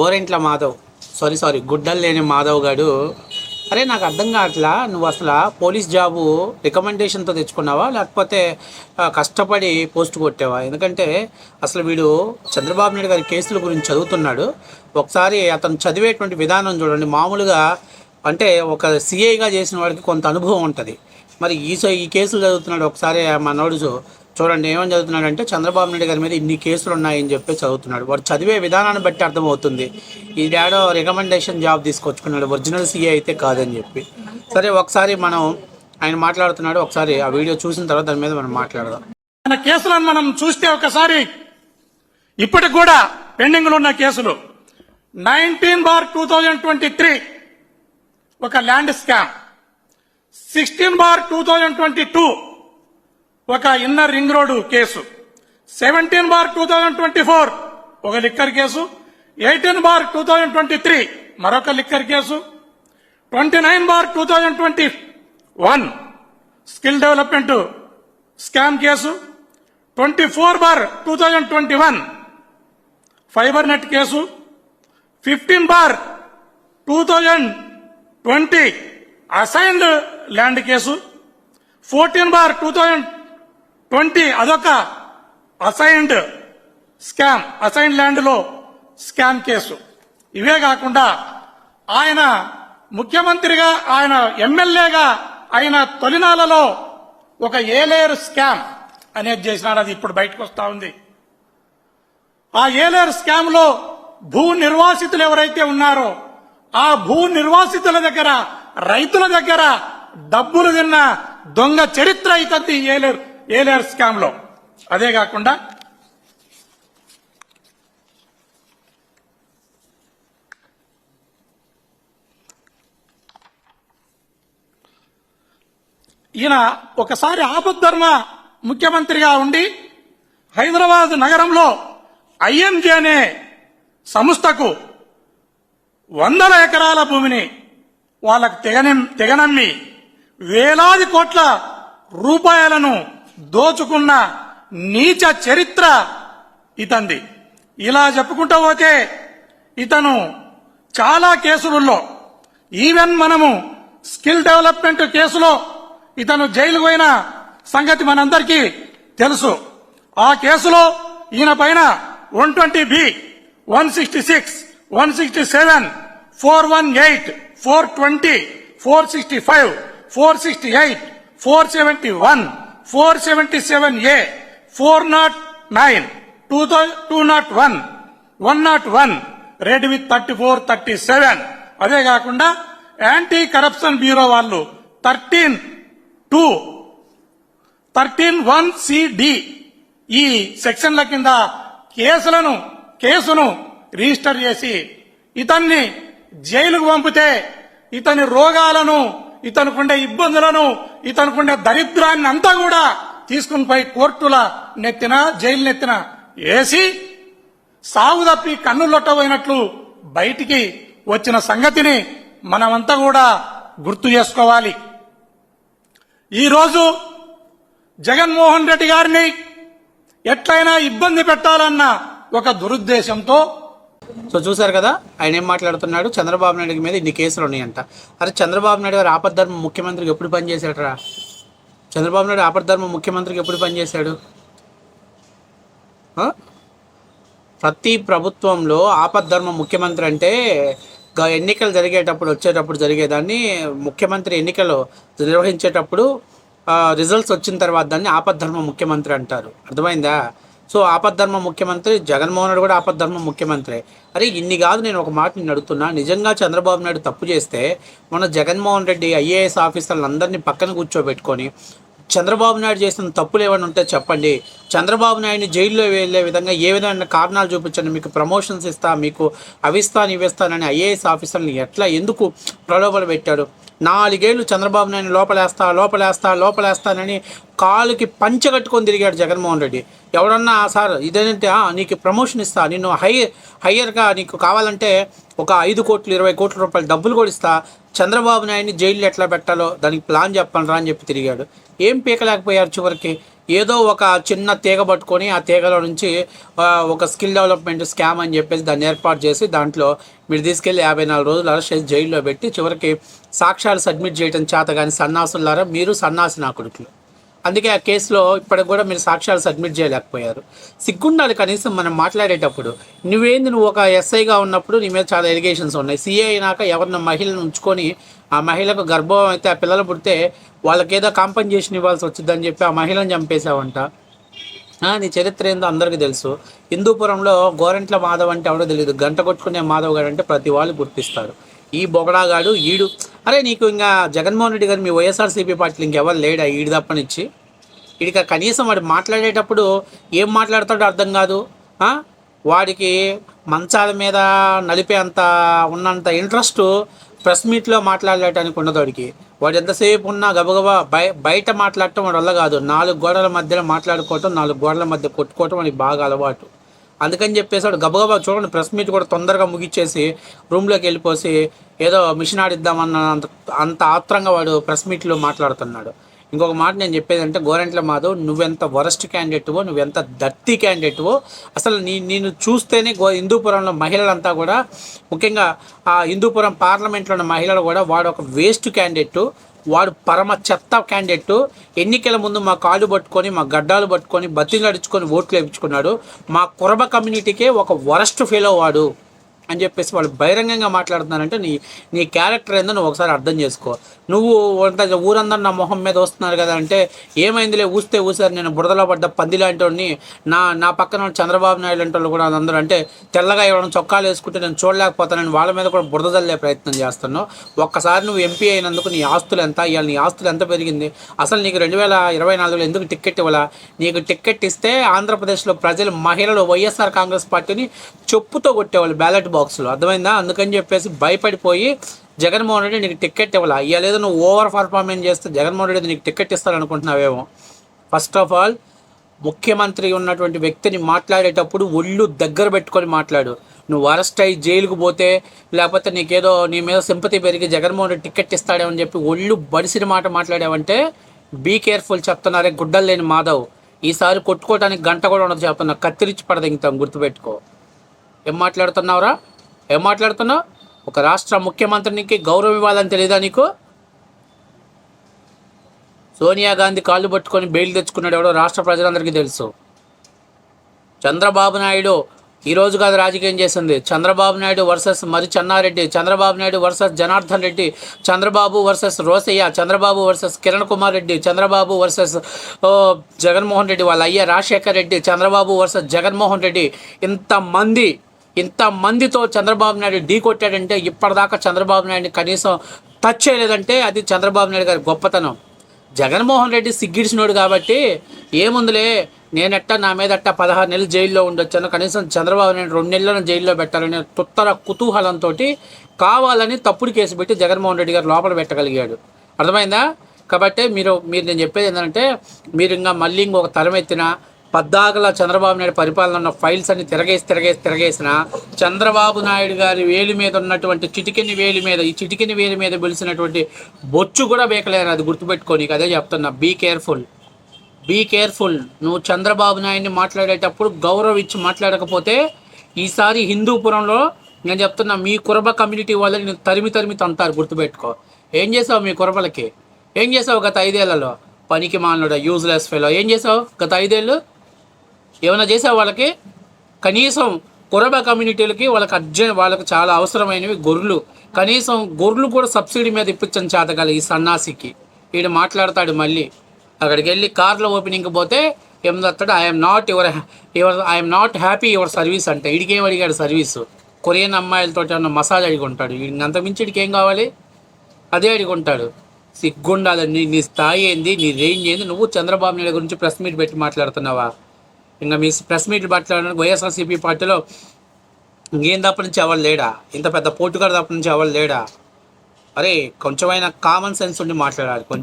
Gorantla Madhav. Sorry sorry గుడ్డలు లేని మాధవ్ గాడు. అరే నాకు అర్థం కావట్లా? నువ్వు అసలు పోలీస్ జాబు రికమెండేషన్తో తెచ్చుకున్నావా? లేకపోతే కష్టపడి పోస్ట్ కొట్టావా? ఎందుకంటే అసలు వీడు చంద్రబాబు నాయుడు గారి కేసుల గురించి చదువుతున్నాడు. ఒకసారి అతను చదివేటువంటి విధానం చూడండి. మామూలుగా అంటే ఒక సిఐగా చేసిన వాడికి కొంత అనుభవం ఉంటుంది. మరి ఈ స- ఈ కేసులు చదువుతున్నాడు ఒకసారి మనోడు చూడండి ఏమని చదువుతున్నాడు అంటే చంద్రబాబు నాయుడు గారి మీద ఇన్ని కేసులు ఉన్నాయని చెప్పి చదువుతున్నాడు. వాడు చదివే విధానాన్ని బట్టి అర్థమవుతుంది. ఈ డాడో రికమెండేషన్ జాబ్ తీసుకొచ్చుకున్నాడు. ఒరిజినల్ సీఏ అయితే కాదని చెప్పి. సరే ఒకసారి మనం ఆయన మాట్లాడుతున్నాడు. ఒకసారి ఆ వీడియో చూసిన తర్వాత దాని మీద మనం మాట్లాడదాం. మన కేసులను మనం చూస్తే ఒకసారి ఇప్పటికి కూడా పెండింగ్లో ఉన్న కేసులు. Nineteen bar two thousand twenty three ఒక land scam. Sixteen bar two thousand twenty two ఒక inner ring road case. Seventeen bar two thousand twenty four ఒక liquor case. Eighteen bar two thousand twenty three మరొక liquor case. Twenty nine bar two thousand twenty one skill development scam case. Twenty four bar two thousand twenty one fibre net case. Fifteen bar two thousand twenty assigned land case. Fourteen bar two thousand twenty అదొక assigned scam assigned ల్యాండ్లో scam case. ఇవే కాకుండా ఆయన ముఖ్యమంత్రిగా ఆయన ఎమ్మెల్యేగా ఆయన తొలినాలలో ఒక ఏలేరు స్కామ్ అనేది చేసినాడు. అది ఇప్పుడు బయటకు వస్తా ఉంది. ఆ ఏలేరు స్కామ్లో భూ నిర్వాసితులు ఎవరైతే ఉన్నారో ఆ భూ నిర్వాసితుల దగ్గర రైతుల దగ్గర డబ్బులు తిన్న దొంగ చరిత్ర అవుతుంది ఏలేరు ఏలేరు స్కామ్లో. అదే కాకుండా ఈయన ఒకసారి ఆపద్ధర్మ ముఖ్యమంత్రిగా ఉండి హైదరాబాద్ నగరంలో ఐఎంజే అనే సంస్థకు వందల ఎకరాల భూమిని వాళ్ళకు తెగనం తెగనమ్మి వేలాది కోట్ల రూపాయలను దోచుకున్న నీచ చరిత్ర ఇతంది. ఇలా చెప్పుకుంటూ పోతే ఇతను చాలా కేసులలో ఈవెన్ మనము స్కిల్ డెవలప్మెంట్ కేసులో ఇతను జైలు పోయిన సంగతి మనందరికీ తెలుసు. ఆ కేసులో ఈయన పైన one twenty B one sixty six one sixty seven four one eight four twenty four sixty five four sixty eight four seventy one four seventy seven A four naught nine two two naught one one naught one read with thirty four thirty seven. అదే కాకుండా anti corruption bureau వాళ్ళు thirteen two thirteen one CD ఈ సెక్షన్ల కింద కేసులను కేసును register చేసి ఇతన్ని జైలుకు పంపితే ఇతని రోగాలను ఇతనుకుండే ఇబ్బందులను ఇతనుకుండే దరిద్రాన్ని అంతా కూడా తీసుకుని పోయి కోర్టుల నెత్తిన జైలు నెత్తిన వేసి సాగు తప్పి కన్నులొట్టబోయినట్లు బయటికి వచ్చిన సంగతిని మనమంతా కూడా గుర్తు చేసుకోవాలి. ఈరోజు జగన్మోహన్ రెడ్డి గారిని ఎట్లయినా ఇబ్బంది పెట్టాలన్న ఒక దురుద్దేశంతో సో చూసారు కదా ఆయన ఏం మాట్లాడుతున్నాడు? చంద్రబాబు నాయుడు మీద ఇన్ని కేసులు ఉన్నాయంట. అరే చంద్రబాబు నాయుడు గారు ఆపద్ధర్మ ముఖ్యమంత్రికి ఎప్పుడు పనిచేశాడరా చంద్రబాబు నాయుడు ఆపద్ధర్మ ముఖ్యమంత్రికి ఎప్పుడు పనిచేశాడు ప్రతి ప్రభుత్వంలో ఆపద్ధర్మ ముఖ్యమంత్రి అంటే ఎన్నికలు జరిగేటప్పుడు వచ్చేటప్పుడు జరిగేదాన్ని ముఖ్యమంత్రి ఎన్నికలు నిర్వహించేటప్పుడు రిజల్ట్స్ వచ్చిన తర్వాత దాన్ని ఆపద్ధర్మ ముఖ్యమంత్రి అంటారు. అర్థమైందా? సో ఆపద్ధర్మ ముఖ్యమంత్రి జగన్మోహన్ రెడ్డి కూడా ఆపద్ధర్మ ముఖ్యమంత్రి. అరే ఇన్ని కాదు నేను ఒక మాట నేను అడుగుతున్నా. నిజంగా చంద్రబాబు నాయుడు తప్పు చేస్తే మన జగన్మోహన్ రెడ్డి ఐఏఎస్ ఆఫీసర్లు అందరినీ పక్కన కూర్చోబెట్టుకొని చంద్రబాబు నాయుడు చేసిన తప్పులు ఏమైనా ఉంటే చెప్పండి. చంద్రబాబు నాయుడిని జైల్లో వెళ్ళే విధంగా ఏ విధమైన కారణాలు చూపించండి. మీకు ప్రమోషన్స్ ఇస్తా మీకు అవిస్తాను ఇవిస్తానని ఐఏఎస్ ఆఫీసర్ని ఎట్లా ఎందుకు ప్రలోభన పెట్టాడు? నాలుగేళ్ళు చంద్రబాబు నాయుడు లోపలేస్తా లోపలేస్తా లోపలేస్తానని కాలుకి పంచె కట్టుకొని తిరిగాడు జగన్మోహన్ రెడ్డి. ఎవడన్నా సార్ ఇదేంటే? నీకు ప్రమోషన్ ఇస్తా నిన్ను హై హయ్యర్గా నీకు కావాలంటే ఒక ఐదు కోట్లు ఇరవై కోట్ల రూపాయలు డబ్బులు కూడా ఇస్తా. చంద్రబాబు నాయుడిని జైల్లో ఎట్లా పెట్టాలో దానికి ప్లాన్ చెప్పండి రా అని చెప్పి తిరిగాడు. ఏం పీకలేకపోయారు చివరికి? ఏదో ఒక చిన్న తీగ పట్టుకొని ఆ తీగలో నుంచి ఒక స్కిల్ డెవలప్మెంట్ స్కామ్ అని చెప్పేసి దాన్ని ఏర్పాటు చేసి దాంట్లో మీరు తీసుకెళ్ళి యాభై నాలుగు రోజులు అరెస్ట్ చేసి జైల్లో పెట్టి చివరికి సాక్ష్యాలు సబ్మిట్ చేయడం చేత కానీ సన్నాసులారా మీరు సన్నాసి నా కొడుకులు. అందుకే ఆ కేసులో ఇప్పటికి కూడా మీరు సాక్ష్యాలు సబ్మిట్ చేయలేకపోయారు. సిగ్గుండాలి కనీసం మనం మాట్లాడేటప్పుడు. నువ్వేంది నువ్వు ఒక ఎస్ఐగా ఉన్నప్పుడు నీ మీద చాలా ఎలిగేషన్స్ ఉన్నాయి. సీఏ అయినాక ఎవరిన మహిళను ఉంచుకొని ఆ మహిళకు గర్భం అయితే ఆ పిల్లలు పుడితే వాళ్ళకేదో కాంపన్సేషన్ ఇవ్వాల్సి వచ్చిందని చెప్పి ఆ మహిళను చంపేశావంట. నీ చరిత్ర ఏందో అందరికీ తెలుసు. హిందూపురంలో గోరెంట్ల మాధవ్ అంటే ఎవడో తెలియదు గంట కొట్టుకునే మాధవ్ గారు అంటే ప్రతి వాళ్ళు గుర్తిస్తారు. ఈ బొగడాగాడు ఈడు. అరే నీకు ఇంకా జగన్మోహన్ రెడ్డి గారు మీ వైఎస్ఆర్సీపీ పార్టీలు ఇంకెవరు లేడా? ఈడు తప్పనిచ్చి. ఇక కనీసం వాడు మాట్లాడేటప్పుడు ఏం మాట్లాడతాడో అర్థం కాదు. వాడికి మంచాల మీద నలిపే అంత ఉన్నంత ఇంట్రెస్ట్ ప్రెస్ మీట్లో మాట్లాడటానికి ఉండదు వాడికి. వాడు ఎంతసేపు ఉన్నా గబగబా బయ బయట మాట్లాడటం వాడి వల్ల కాదు. నాలుగు గోడల మధ్యలో మాట్లాడుకోవటం నాలుగు గోడల మధ్య కొట్టుకోవటం వాడికి బాగా అలవాటు. అందుకని చెప్పేసి వాడు గబగబా చూడండి ప్రెస్ మీట్ కూడా తొందరగా ముగిచ్చేసి రూమ్లోకి వెళ్ళిపోసి ఏదో మిషన్ ఆడిద్దామన్న అంత అంత ఆత్రంగా వాడు ప్రెస్ మీట్లో మాట్లాడుతున్నాడు. ఇంకొక మాట నేను చెప్పేది అంటే గోరెంట్ల మాధవ్ నువ్వెంత వరస్ట్ క్యాండిడేట్వో నువ్వెంత దత్తి క్యాండిడేట్వో అసలు నీ నేను చూస్తేనే గో హిందూపురంలో మహిళలంతా కూడా ముఖ్యంగా ఆ హిందూపురం పార్లమెంట్లో ఉన్న మహిళలు కూడా వాడు ఒక వేస్ట్ క్యాండిడేట్ వాడు పరమ చెత్త క్యాండిడేట్ ఎన్నికల ముందు మా కాళ్ళు పట్టుకొని మా గడ్డాలు పట్టుకొని బతిలు అడుచుకొని ఓట్లు వేయించుకున్నాడు. మా కురబ కమ్యూనిటీకే ఒక వరస్ట్ ఫెలో వాడు. అని చెప్పేసి వాళ్ళు బహిరంగంగా మాట్లాడుతున్నారంటే నీ నీ క్యారెక్టర్ ఏందో నువ్వు ఒకసారి అర్థం చేసుకో. నువ్వు అంత ఊరందరూ నా మొహం మీద వస్తున్నారు కదా అంటే ఏమైందిలే ఊస్తే ఊసారు నేను బురదలో పడ్డ పంది లాంటి నా నా పక్కన చంద్రబాబు నాయుడు లాంటి వాళ్ళు కూడా అందరూ అంటే తెల్లగా ఇవ్వడం చొక్కాలు వేసుకుంటే నేను చూడలేకపోతానని వాళ్ళ మీద కూడా బురద చల్లే ప్రయత్నం చేస్తున్నావు. ఒక్కసారి నువ్వు ఎంపీ అయినందుకు నీ ఆస్తులు ఎంత ఇవాళ నీ ఆస్తులు ఎంత పెరిగింది? అసలు నీకు రెండు వేల ఇరవై నాలుగులో ఎందుకు టికెట్ ఇవ్వాలా? నీకు టికెట్ ఇస్తే ఆంధ్రప్రదేశ్లో ప్రజలు మహిళలు వైఎస్ఆర్ కాంగ్రెస్ పార్టీని చెప్పుతో కొట్టేవాళ్ళు బ్యాలెట్ బాక్స్లో. అర్థమైందా? అందుకని చెప్పేసి భయపడిపోయి జగన్మోహన్ రెడ్డి నీకు టికెట్ ఇవ్వాలా? ఇవ్వలేదు నువ్వు ఓవర్ పర్ఫార్మెన్స్ చేస్తే జగన్మోహన్ రెడ్డి నీకు టికెట్ ఇస్తారనుకుంటున్నావేమో. ఫస్ట్ ఆఫ్ ఆల్ ముఖ్యమంత్రి ఉన్నటువంటి వ్యక్తిని మాట్లాడేటప్పుడు ఒళ్ళు దగ్గర పెట్టుకొని మాట్లాడు. నువ్వు అరెస్ట్ అయ్యి జైలుకు పోతే లేకపోతే నీకేదో నీ మీద సింపతి పెరిగి జగన్మోహన్ రెడ్డి టికెట్ ఇస్తాడేమని చెప్పి ఒళ్ళు బడిసిన మాట మాట్లాడావంటే బీ కేర్ఫుల్ చెప్తున్నారే. గుడ్డలు లేని మాధవ్. ఈసారి కొట్టుకోవడానికి గంట కూడా ఉండదు చెప్తున్నా. కత్తిరించి పడదింగుతాం. గుర్తుపెట్టుకో. ఏం మాట్లాడుతున్నావురా? ఏం మాట్లాడుతున్నావు? ఒక రాష్ట్ర ముఖ్యమంత్రికి గౌరవం ఇవ్వాలని తెలియదా నీకు? సోనియా గాంధీ కాళ్ళు పట్టుకొని బెయిల్ తెచ్చుకున్నాడు ఎవడో రాష్ట్ర ప్రజలందరికీ తెలుసు. చంద్రబాబు నాయుడు ఈరోజు కాదు రాజకీయం చేసింది. Chandrababu Naidu versus Marri Chenna Reddy Chandrababu Naidu versus Janardhan Reddy Chandrababu versus Rosaiah Chandrababu versus Kiran Kumar Reddy Chandrababu versus Jaganmohan Reddy వాళ్ళ అయ్య రాజశేఖర్ రెడ్డి చంద్రబాబు వర్సెస్ జగన్మోహన్ రెడ్డి ఇంతమంది ఇంతమందితో చంద్రబాబు నాయుడు ఢీ కొట్టాడంటే ఇప్పటిదాకా చంద్రబాబు నాయుడిని కనీసం టచ్ చేయలేదంటే అది చంద్రబాబు నాయుడు గారి గొప్పతనం. జగన్మోహన్ రెడ్డి సిగ్గిడిచినోడు కాబట్టి ఏముందిలే నేనెట్ట నా మీద అట్ట పదహారు నెలలు జైల్లో ఉండొచ్చాను కనీసం చంద్రబాబు నాయుడు రెండు నెలలను జైల్లో పెట్టాలనే తుత్తర కుతూహలంతో కావాలని తప్పుడు కేసు పెట్టి జగన్మోహన్ రెడ్డి గారు లోపల పెట్టగలిగాడు. అర్థమైందా? కాబట్టి మీరు మీరు నేను చెప్పేది ఏంటంటే మీరు ఇంకా మళ్ళీ ఇంకొక తరం ఎత్తిన పద్దాగల చంద్రబాబు నాయుడు పరిపాలన ఉన్న ఫైల్స్ అన్ని తిరగేసి తిరగేసి తిరగేసిన చంద్రబాబు నాయుడు గారి వేలి మీద ఉన్నటువంటి చిటికెని వేలి మీద ఈ చిటికెని వేలి మీద వెలిసినటువంటి బొచ్చు కూడా బేకలేరు అది గుర్తుపెట్టుకో నీకు అదే చెప్తున్నా. బీ కేర్ఫుల్ బీ కేర్ఫుల్ నువ్వు చంద్రబాబు నాయుడిని మాట్లాడేటప్పుడు గౌరవ ఇచ్చి మాట్లాడకపోతే ఈసారి హిందూపురంలో నేను చెప్తున్నా మీ కురబ కమ్యూనిటీ వాళ్ళని నేను తరిమి తరిమి తంతారు. గుర్తుపెట్టుకో. ఏం చేసావు మీ కురబలకి? ఏం చేసావు గత ఐదేళ్ళలో? పనికి మానుడు యూజ్లెస్ ఫెలో ఏం చేసావు గత ఐదేళ్ళు? ఏమైనా చేసే వాళ్ళకి కనీసం కురబ కమ్యూనిటీలకి వాళ్ళకి అర్జెంట్ వాళ్ళకి చాలా అవసరమైనవి గొర్రెలు. కనీసం గొర్రెలు కూడా సబ్సిడీ మీద ఇప్పించని చేతగల ఈ సన్నాసికి. వీడు మాట్లాడతాడు మళ్ళీ. అక్కడికి వెళ్ళి కార్లో ఓపెనింగ్కి పోతే ఏం I'm not your your I'm not happy your service అంటే. ఇడికేం అడిగాడు సర్వీసు? కొరియన్ అమ్మాయిలతో ఏమన్నా మసాజ్ అడిగి ఉంటాడు. అంత మించి ఇడికి ఏం కావాలి? అదే అడుగుంటాడు సిగ్గుండాలి. నీ నీ స్థాయి ఏంది? నీ రేంజ్ ఏంది? నువ్వు చంద్రబాబు నాయుడు గురించి ప్రెస్ మీట్ పెట్టి మాట్లాడుతున్నావా? ఇంకా మీ ప్రెస్ మీట్ మాట్లాడడానికి వైఎస్ఆర్సీపీ పార్టీలో ఇంకేం తప్ప నుంచి ఎవరు లేడా? ఇంత పెద్ద పోటుగారు తప్ప నుంచి ఎవరు లేడా? అరే కొంచెమైనా కామన్ సెన్స్ ఉండి మాట్లాడాలి కొంచెం.